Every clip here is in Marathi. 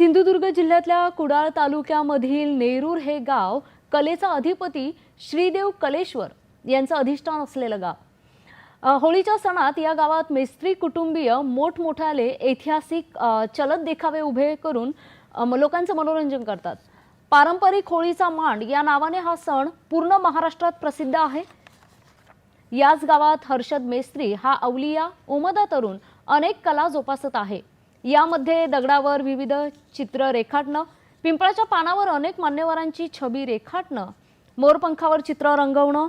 सिंधुदुर्ग जिल्ह्यातल्या कुडाळ तालुक्यामधील नेरूर हे गाव कलेचा अधिपती श्रीदेव कलेश्वर यांचं अधिष्ठान असलेलं गाव. होळीच्या सणात या गावात मेस्त्री कुटुंबीय मोठमोठ्याले ऐतिहासिक चलत देखावे उभे करून म- लोकांचं मनोरंजन करतात. पारंपरिक होळीचा मांड या नावाने हा सण पूर्ण महाराष्ट्रात प्रसिद्ध आहे. याच गावात हर्षद मेस्त्री हा अवलिया उमदा तरुण अनेक कला जोपासत आहे. यामध्ये दगडावर विविध चित्र रेखाटणं पिंपळाच्या पानावर अनेक मान्यवरांची छबी रेखाटणं मोरपंखावर चित्र रंगवणं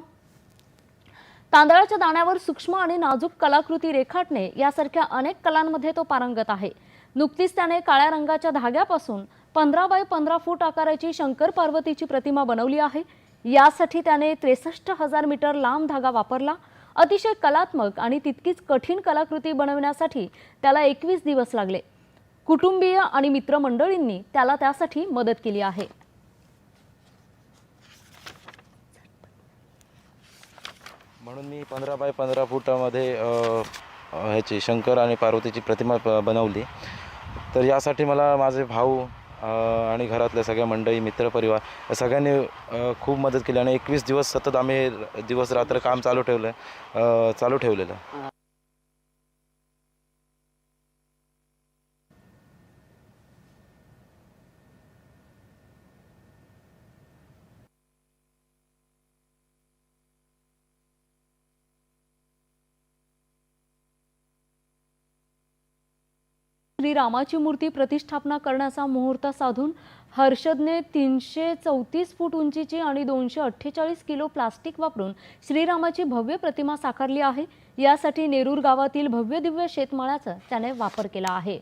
तांदळाच्या दाण्यावर सूक्ष्म आणि नाजूक कलाकृती रेखाटणे यासारख्या अनेक कलांमध्ये तो पारंगत आहे. नुकतीच त्याने काळ्या रंगाच्या धाग्यापासून पंधरा बाय पंधरा फूट आकाराची शंकर पार्वतीची प्रतिमा बनवली आहे. यासाठी त्याने त्रेसष्ट हजार मीटर लांब धागा वापरला. अतिशय कलात्मक आणि तितकीच कठीण कलाकृती बनवण्यासाठी त्याला एकवीस दिवस लागले. कुटुंबीय आणि मित्रमंडळींनी त्याला त्यासाठी मदत केली आहे. म्हणून मी पंधरा बाय पंधरा फुटामध्ये ह्याची शंकर आणि पार्वतीची प्रतिमा ब- बनवली. तर यासाठी मला माझे भाऊ आणि घरातल्या सगळ्या मंडळी मित्रपरिवार या सगळ्यांनी खूप मदत केली आणि एकवीस दिवस सतत आम्ही दिवस रात्र काम चालू ठेवलं चालू ठेवलेलं. श्रीरामाची मूर्ती प्रतिष्ठापना करण्याचा मुहूर्त साधून हर्षदने तीनशे चौतीस फूट उंचीची आणि दोनशे अठ्ठेचाळीस किलो प्लास्टिक वापरून श्रीरामाची भव्य प्रतिमा साकारली आहे. यासाठी नेरूर गावातील भव्य दिव्य शेतमाळ्याचा त्याने वापर केला आहे.